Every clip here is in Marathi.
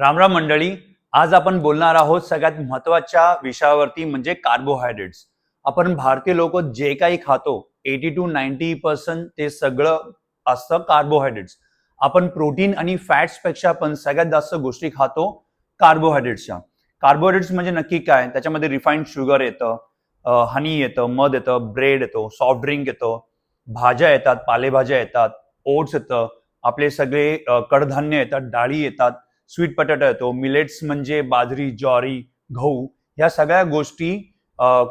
रामराम मंडळी आज आपण बोलणार आहोत सगळ्यात महत्त्वाच्या विषयावरती म्हणजे कार्बोहायड्रेट्स आपण भारतीय लोक जे काही खातो एटी टू नाईन्टी पर्सेंट ते सगळं असतं कार्बोहायड्रेट्स आपण प्रोटीन आणि फॅट्सपेक्षा पण सगळ्यात जास्त गोष्टी खातो कार्बोहायड्रेट्सच्या कार्बोहायड्रेट्स म्हणजे नक्की काय? त्याच्यामध्ये रिफाईंड शुगर येतं हनी येतं मध येतं ब्रेड येतो सॉफ्ट ड्रिंक येतं भाज्या येतात पालेभाज्या येतात ओट्स येतं आपले सगळे कडधान्य येतात डाळी येतात स्वीट पटाटा येतो मिलेट्स म्हणजे बाजरी ज्वारी गहू ह्या सगळ्या गोष्टी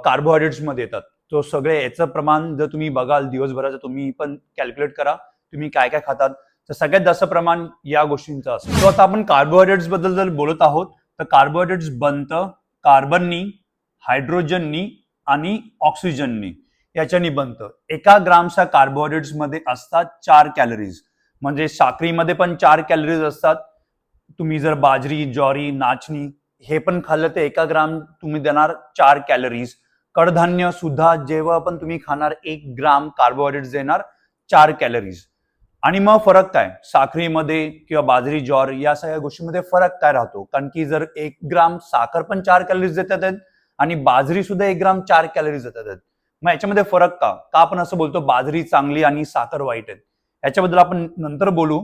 कार्बोहायड्रेट्समध्ये येतात. तो सगळे याचं प्रमाण जर तुम्ही बघाल दिवसभराचं तुम्ही पण कॅल्क्युलेट करा तुम्ही काय काय खातात तर सगळ्यात जास्त प्रमाण या गोष्टींचं असतं. तो आता आपण कार्बोहायड्रेट्सबद्दल जर बोलत आहोत तर कार्बोहायड्रेट्स बनतं कार्बननी हायड्रोजननी आणि ऑक्सिजननी याच्यानी बनतं. एका ग्रामच्या कार्बोहायड्रेट्समध्ये असतात चार कॅलरीज म्हणजे साखरीमध्ये पण चार कॅलरीज असतात तुम्ही जर बाजरी ज्वारी नाचणी हे पण खाल्लं तर एका ग्राम तुम्ही देणार चार कॅलरीज कडधान्य सुद्धा जेव्हा पण तुम्ही खाणार एक ग्राम कार्बोहायड्रेट्स देणार चार कॅलरीज आणि मग फरक काय? साखरेमध्ये किंवा बाजरी ज्वार या सगळ्या गोष्टींमध्ये फरक काय राहतो? कारण की जर एक ग्राम साखर पण चार कॅलरीज देतात आणि बाजरी सुद्धा एक ग्राम चार कॅलरीज देतात मग याच्यामध्ये फरक का? का आपण असं बोलतो बाजरी चांगली आणि साखर वाईट आहे याच्याबद्दल आपण नंतर बोलू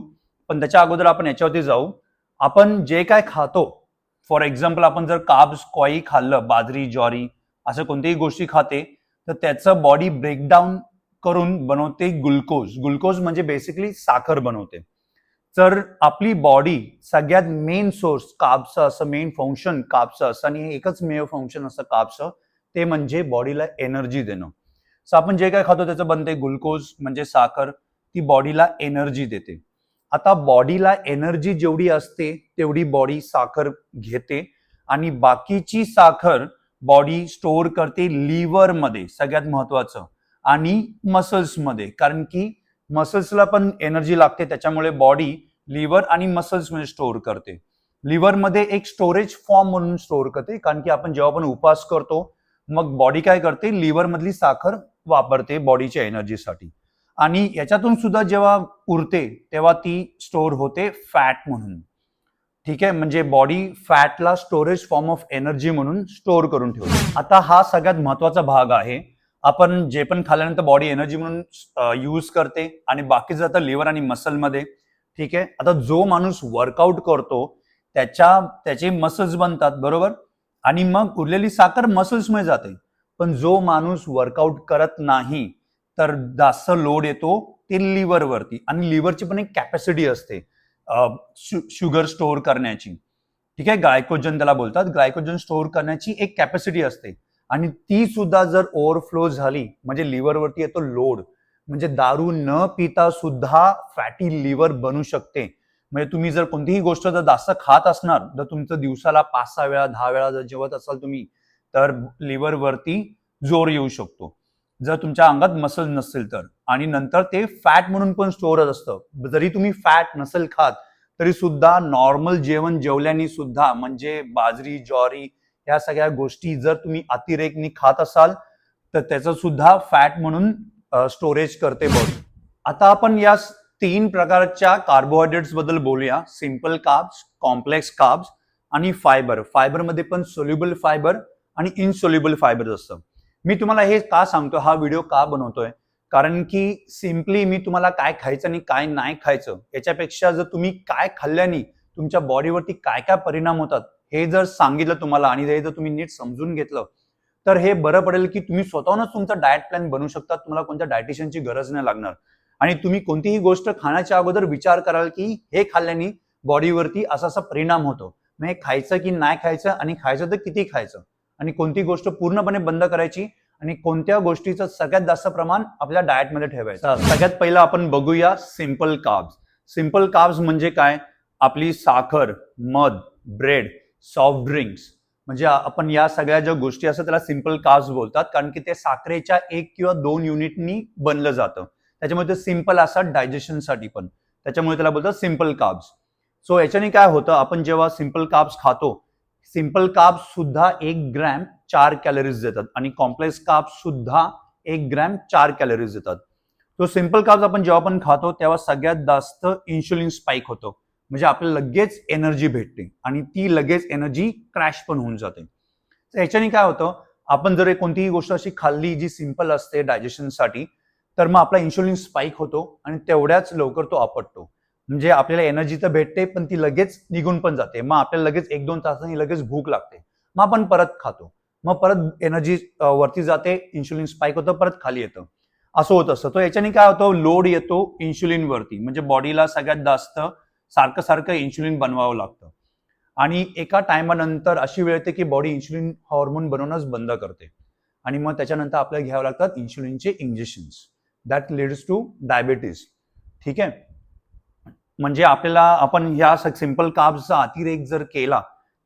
पण त्याच्या अगोदर आपण याच्यावरती जाऊ. आपण जे काय खातो फॉर एक्झाम्पल आपण जर काब्स कॉई खाल्लं बाजरी ज्वारी असं कोणत्याही गोष्टी खाते तर त्याचं बॉडी ब्रेकडाऊन करून बनवते ग्लुकोज ग्लुकोज म्हणजे बेसिकली साखर बनवते. तर आपली बॉडी सगळ्यात मेन सोर्स काब्सचं असं मेन फंक्शन काब्सचं असं आणि हे एकच मेव फंक्शन असतं काब्सचं ते म्हणजे बॉडीला एनर्जी देणं. सो आपण जे काय खातो त्याचं बनते ग्लुकोज म्हणजे साखर ती बॉडीला एनर्जी देते. आता बॉडीला एनर्जी जेवढी असते तेवढी बॉडी साखर घेते. आणि बाकीची साखर बॉडी स्टोअर करते लिव्हरमध्ये सगळ्यात महत्वाचं. आणि मसल्समध्ये कारण की मसल्सला पण एनर्जी लागते त्याच्यामुळे बॉडी लिव्हर आणि मसल्समध्ये स्टोअर करते. लिव्हरमध्ये एक स्टोरेज फॉर्म म्हणून स्टोअर करते कारण की आपण जेव्हा आपण उपास करतो मग बॉडी काय करते? लिव्हरमधली साखर वापरते बॉडीच्या एनर्जीसाठी आणि याच्यातून सुद्धा जेव्हा उरते तेव्हा ती स्टोअर होते फॅट म्हणून. ठीक आहे? म्हणजे बॉडी फॅटला स्टोरेज फॉर्म ऑफ एनर्जी म्हणून स्टोअर करून ठेवते. आता हा सगळ्यात महत्त्वाचा भाग आहे. आपण जे पण खाल्ल्यानंतर बॉडी एनर्जी म्हणून यूज करते आणि बाकीचं जातं लिव्हर आणि मसलमध्ये ठीक आहे? आता जो माणूस वर्कआउट करतो त्याच्या त्याचे मसल्स बनतात बरोबर? आणि मग उरलेली साखर मसल्समध्ये जाते. पण जो माणूस वर्कआउट करत नाही तर जास्त लोड येतो ते लिव्हरवरती आणि लिव्हरची पण एक कॅपॅसिटी असते शुगर स्टोअर करण्याची. ठीक आहे? ग्लायकोजन त्याला बोलतात. ग्लायकोजन स्टोअर करण्याची एक कॅपॅसिटी असते. आणि ती सुद्धा जर ओव्हरफ्लो झाली म्हणजे लिव्हरवरती येतो लोड म्हणजे दारू न पिता सुद्धा फॅटी लिव्हर बनू शकते. म्हणजे तुम्ही जर कोणतीही गोष्ट जर जास्त खात असणार जर तुमचं दिवसाला पाच सहा वेळा दहा वेळा जर जेवत असाल तुम्ही तर लिव्हरवरती जोर येऊ शकतो. जर तुमच्या अंगात मसल नसेल तर. आणि नंतर ते फॅट म्हणून पण स्टोअर असतं. जरी तुम्ही फॅट नसेल खात तरी सुद्धा नॉर्मल जेवण जेवल्याने सुद्धा म्हणजे बाजरी ज्वारी या सगळ्या गोष्टी जर तुम्ही अतिरेकनी खात असाल तर त्याचं सुद्धा फॅट म्हणून स्टोरेज करते बॉडी आता आपण या तीन प्रकारच्या कार्बोहायड्रेट्सबद्दल बोलूया. सिंपल काब्स कॉम्प्लेक्स काब्स आणि फायबर फायबरमध्ये पण सोल्युबल फायबर आणि इनसोल्युबल फायबर असतं. मी तुम्हाला हे का सांगतो हा व्हिडिओ का बनवतोय? कारण की सिम्पली मी तुम्हाला काय खायचं आणि काय नाही खायचं याच्यापेक्षा जर तुम्ही काय खाल्ल्याने तुमच्या बॉडीवरती काय काय परिणाम होतात हे जर सांगितलं तुम्हाला आणि हे जर तुम्ही नीट समजून घेतलं तर हे बरं पडेल की तुम्ही स्वतःहूनच तुमचा डाएट प्लॅन बनवू शकता तुम्हाला कोणत्या डायटिशियनची गरज नाही लागणार. आणि तुम्ही कोणतीही गोष्ट खाण्याच्या अगोदर विचार कराल की हे खाल्ल्याने बॉडीवरती असा असा परिणाम होतो. मग हे खायचं की नाही खायचं आणि खायचं तर किती खायचं? आणि कोणती गोष्ट पूर्णपणे बंद करायची? आणि कोणत्या गोष्टीचं सगळ्यात जास्त प्रमाण आपल्या डाएटमध्ये ठेवायचं. सगळ्यात पहिलं आपण बघूया सिंपल काब्स सिंपल काब्स म्हणजे काय? आपली साखर मध ब्रेड सॉफ्ट ड्रिंक्स म्हणजे आपण या सगळ्या ज्या गोष्टी असतात त्याला सिंपल काब्स बोलतात कारण की ते साखरेच्या एक किंवा दोन युनिटनी बनलं जातं. त्याच्यामुळे ते सिंपल असतात डायजेशनसाठी पण. त्याच्यामुळे त्याला बोलतात सिंपल काब्स सो याच्याने काय होतं आपण जेव्हा सिंपल काब्स खातो सिंपल काप सुद्धा एक ग्रॅम चार कॅलरीज देतात आणि कॉम्प्लेक्स काप सुद्धा एक ग्रॅम चार कॅलरीज देतात. तो सिंपल काप आपण जेव्हा आपण खातो तेव्हा सगळ्यात जास्त इन्शुलिन स्पाइक होतो. म्हणजे आपल्याला लगेच एनर्जी भेटते आणि ती लगेच एनर्जी क्रॅश पण होऊन जाते. तर याच्याने काय होतं आपण जर कोणतीही गोष्ट अशी खाल्ली जी सिंपल असते डायजेशनसाठी तर मग आपला इन्शुलिन स्पाइक होतो आणि तेवढ्याच लवकर तो आपटतो. म्हणजे आपल्याला एनर्जी तर भेटते पण ती लगेच निघून पण जाते. मग आपल्याला लगेच एक दोन तासांनी लगेच भूक लागते. मग आपण परत खातो. मग परत एनर्जी वरती जाते इन्शुलिन स्पाइक होतं परत खाली येतं. असं होत असतं. तर याच्याने काय होतं? लोड येतो इन्शुलिनवरती म्हणजे बॉडीला सगळ्यात जास्त सारखं सारखं इन्शुलिन बनवावं लागतं. आणि एका टायमानंतर अशी वेळ येते की बॉडी इन्शुलिन हॉर्मोन बनवणंच बंद करते. आणि मग त्याच्यानंतर आपल्याला घ्यावं लागतात इन्शुलिनचे injections that leads to diabetes ठीक आहे? म्हणजे आपल्याला आपण ह्या सिंपल काब्सचा अतिरेक जर केला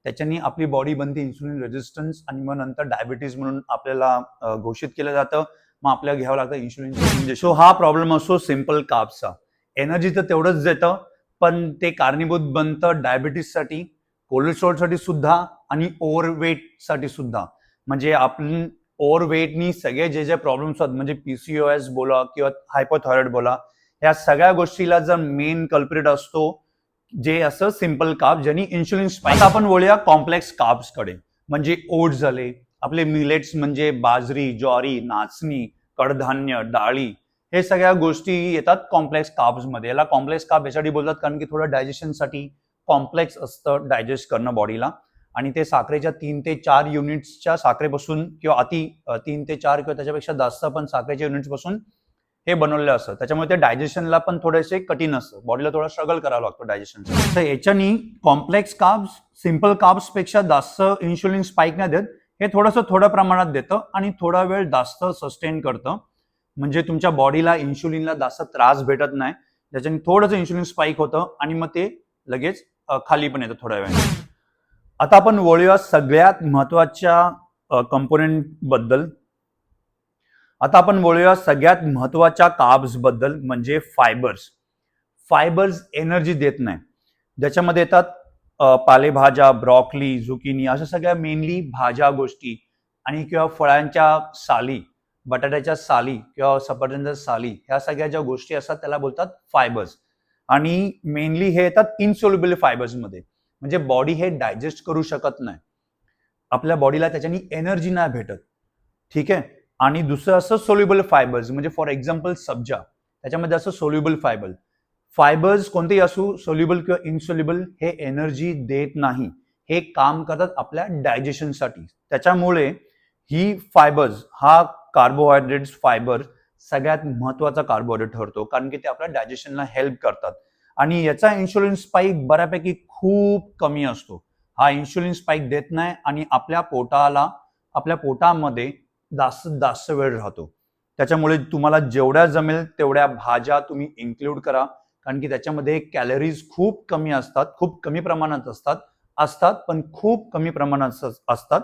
त्याच्याने आपली बॉडी बनते इन्सुलिन रेजिस्टन्स आणि मग नंतर डायबिटीज म्हणून आपल्याला घोषित केलं जातं. मग आपल्याला घ्यावं लागतं इन्सुलिन म्हणजे सो हा प्रॉब्लेम असतो सिंपल काब्सचा एनर्जी तर तेवढंच देतं पण ते कारणीभूत बनतं डायबिटीजसाठी कोलेस्ट्रॉलसाठी सुद्धा आणि ओव्हरवेटसाठी सुद्धा. म्हणजे आपण ओव्हरवेटनी सगळे जे जे प्रॉब्लेम्स आहेत म्हणजे पीसीओएस बोला किंवा हायपोथायरॉइड बोला या सगळ्या गोष्टीला जर मेन कल्प्रिट असतो जे असं सिंपल काप ज्यांनी इन्शुलिन स्पाईक आपण बोलूया कॉम्प्लेक्स काप्सकडे म्हणजे ओट झाले आपले मिलेट्स म्हणजे बाजरी ज्वारी नाचणी कडधान्य डाळी हे सगळ्या गोष्टी येतात कॉम्प्लेक्स काप्समध्ये याला कॉम्प्लेक्स काप यासाठी बोलतात कारण की थोडं डायजेशनसाठी कॉम्प्लेक्स असतं डायजेस्ट करणं बॉडीला आणि ते साखरेच्या तीन ते चार युनिट्सच्या साखरेपासून किंवा अति तीन ते चार किंवा त्याच्यापेक्षा जास्त पण साखरेच्या युनिट्सपासून हे बनवलेलं असतं. त्याच्यामुळे ते डायजेशनला पण थोडेसे कठीण असतं. बॉडीला थोडा स्ट्रगल करावा लागतो डायजेशन तर याच्यानी कॉम्प्लेक्स काब्स सिंपल काब्सपेक्षा जास्त इन्शुलिन स्पाइक नाही देत. हे थोडंसं थोड्या प्रमाणात देतं आणि थोडा वेळ जास्त सस्टेन करतं. म्हणजे तुमच्या बॉडीला इन्शुलिनला जास्त त्रास भेटत नाही. ज्याच्याने थोडंसं इन्शुलिन स्पाइक होतं आणि मग ते लगेच खाली पण येतं थोड्या वेळाने. आता आपण वळूया सगळ्यात महत्त्वाच्या कंपोनेंटबद्दल. आता आपण बोलूया सगळ्यात महत्त्वाच्या काब्सबद्दल म्हणजे फायबर्स फायबर्स एनर्जी देत नाही. ज्याच्यामध्ये येतात पालेभाज्या ब्रॉकली झुकिनी अशा सगळ्या मेनली भाज्या गोष्टी आणि किंवा फळांच्या साली बटाट्याच्या साली किंवा सफरचंदाच्या साली ह्या सगळ्या ज्या गोष्टी असतात त्याला बोलतात फायबर्स आणि मेनली हे येतात इन्सोल्युबल फायबर्समध्ये म्हणजे बॉडी हे डायजेस्ट करू शकत नाही. आपल्या बॉडीला त्याच्यानी एनर्जी नाही भेटत. ठीक आहे? आणि दुसरं असं सोल्युबल फायबर्स म्हणजे फॉर एक्झाम्पल सब्जा त्याच्यामध्ये असं सोल्युबल फायबर फायबर्स कोणतेही असू सोल्युबल किंवा इनसोल्युबल हे एनर्जी देत नाही. हे काम करतात आपल्या डायजेशनसाठी त्याच्यामुळे ही फायबर्स हा कार्बोहायड्रेट्स फायबर सगळ्यात महत्त्वाचा कार्बोहायड्रेट ठरतो कारण की ते आपल्या डायजेशनला हेल्प करतात. आणि याचा इन्शुलिन स्पाईक बऱ्यापैकी खूप कमी असतो. हा इन्शुलिन स्पाईक देत नाही आणि आपल्या पोटाला आपल्या पोटामध्ये जास्तीत जास्त वेळ राहतो. त्याच्यामुळे तुम्हाला जेवढ्या जमेल तेवढ्या भाज्या तुम्ही इन्क्लूड करा. कारण की त्याच्यामध्ये कॅलरीज खूप कमी असतात खूप कमी प्रमाणात असतात असतात पण खूप कमी प्रमाणात अस- असतात.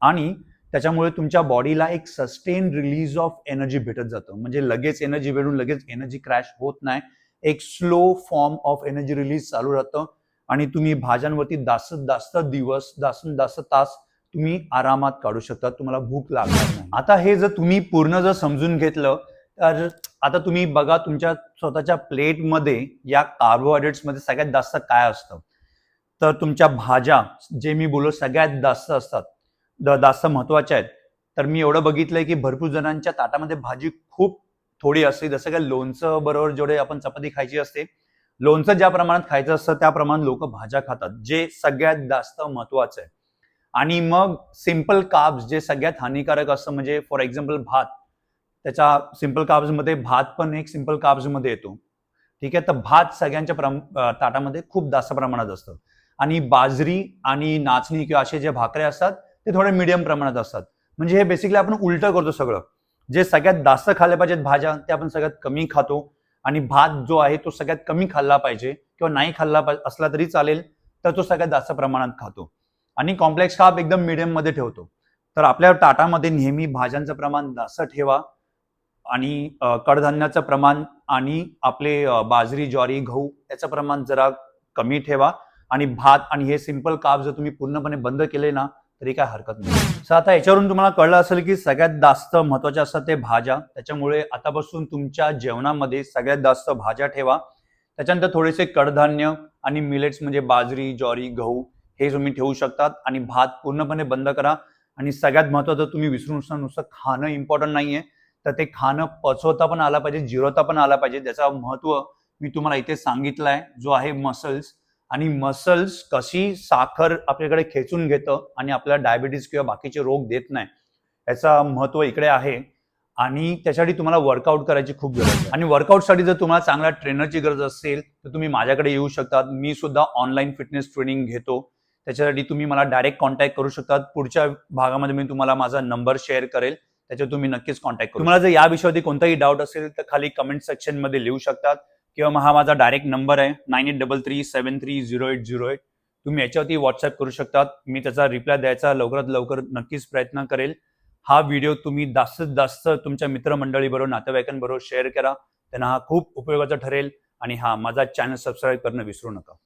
आणि त्याच्यामुळे तुमच्या बॉडीला एक सस्टेन रिलीज ऑफ एनर्जी भेटत जातं. म्हणजे लगेच एनर्जी भेटून लगेच एनर्जी क्रॅश होत नाही. एक slow form of energy release चालू राहतं. आणि तुम्ही भाज्यांवरती जास्तीत जास्त दिवस जास्तीत जास्त तास तुम्ही आरामात काढू शकता तुम्हाला भूक लागणार नाही. आता हे जर तुम्ही पूर्ण जर समजून घेतलं तर आता तुम्ही बघा तुमच्या स्वतःच्या प्लेटमध्ये या कार्बोहायड्रेट्समध्ये सगळ्यात जास्त काय असतं. तर तुमच्या भाज्या जे मी बोललो सगळ्यात जास्त असतात. द- जास्त महत्त्वाच्या आहेत. तर मी एवढं बघितलंय की भरपूर जणांच्या ताटामध्ये भाजी खूप थोडी असते. जसं काय लोणचं बरोबर जेवढे आपण चपाती खायची असते लोणचं ज्या प्रमाणात खायचं असतं त्या प्रमाणात लोक भाज्या खातात जे सगळ्यात जास्त महत्वाचं आहे. आणि मग सिंपल काब्स जे सगळ्यात हानिकारक असतं म्हणजे फॉर एक्झाम्पल भात. त्याच्या सिंपल काब्समध्ये भात पण एक सिंपल काब्समध्ये येतो. ठीक आहे? तर भात सगळ्यांच्या प्रम ताटामध्ये खूप जास्त प्रमाणात असतं. आणि बाजरी आणि नाचणी किंवा असे जे भाकरे असतात ते थोडे मिडियम प्रमाणात असतात. म्हणजे हे बेसिकली आपण उलट करतो सगळं. जे सगळ्यात जास्त खाल्ल्या पाहिजेत भाज्या ते आपण सगळ्यात कमी खातो. आणि भात जो आहे तो सगळ्यात कमी खाल्ला पाहिजे किंवा नाही खाल्ला असला तरी चालेल तर तो सगळ्यात जास्त प्रमाणात खातो. आणि कॉम्प्लेक्स काप एकदम मिडियममध्ये ठेवतो. तर आपल्या ताटामध्ये नेहमी भाज्यांचं प्रमाण जास्त ठेवा आणि कडधान्याचं प्रमाण आणि आपले बाजरी ज्वारी गहू याचं प्रमाण जरा कमी ठेवा आणि भात आणि हे सिंपल काप जर तुम्ही पूर्णपणे बंद केले ना तरी काय हरकत नाही. सर आता याच्यावरून तुम्हाला कळलं असेल की सगळ्यात जास्त महत्त्वाच्या असतात ते भाज्या. त्याच्यामुळे आतापासून तुमच्या जेवणामध्ये सगळ्यात जास्त भाज्या ठेवा. त्याच्यानंतर थोडेसे कडधान्य आणि मिलेट्स म्हणजे बाजरी ज्वारी गहू हे तुम्ही ठेवू शकतात. आणि भात पूर्णपणे बंद करा. आणि सगळ्यात महत्त्वाचं तुम्ही विसरू नका, नुसतं खाणं इम्पॉर्टंट नाहीये. तर ते खाणं पचवता पण आला पाहिजे जिरवता पण आला पाहिजे. त्याचं महत्त्व मी तुम्हाला इथे सांगितलं आहे जो आहे मसल्स आणि मसल्स कशी साखर आपल्याकडे खेचून घेतं आणि आपल्याला डायबिटीज किंवा बाकीचे रोग देत नाही. याचा महत्त्व इकडे आहे. आणि त्यासाठी तुम्हाला वर्कआउट करायची खूप गरज आहे. आणि वर्कआउटसाठी जर तुम्हाला चांगल्या ट्रेनरची गरज असेल तर तुम्ही माझ्याकडे येऊ शकतात. मी सुद्धा ऑनलाईन फिटनेस ट्रेनिंग घेतो. त्याच्यासाठी तुम्ही मला डायरेक्ट कॉन्टॅक्ट करू शकतात. पुढच्या भागामध्ये मी तुम्हाला माझा नंबर शेअर करेल. त्याच्यावर तुम्ही नक्कीच कॉन्टॅक्ट करू तुम्हाला जर या विषयावरती कोणताही डाऊट असेल तर खाली कमेंट सेक्शनमध्ये लिहू शकतात. किंवा मग हा माझा डायरेक्ट नंबर आहे. Nine eight double three seven three zero eight zero eight तुम्ही याच्यावरती व्हॉट्सअप करू शकतात. मी त्याचा रिप्लाय द्यायचा लवकरात लवकर नक्कीच प्रयत्न करेल. हा व्हिडिओ तुम्ही जास्तीत जास्त तुमच्या मित्रमंडळीबरोबर नातेवाईकांबरोबर शेअर करा. त्यांना हा खूप उपयोगाचा ठरेल. आणि हा माझा चॅनल सबस्क्राईब करणं विसरू नका.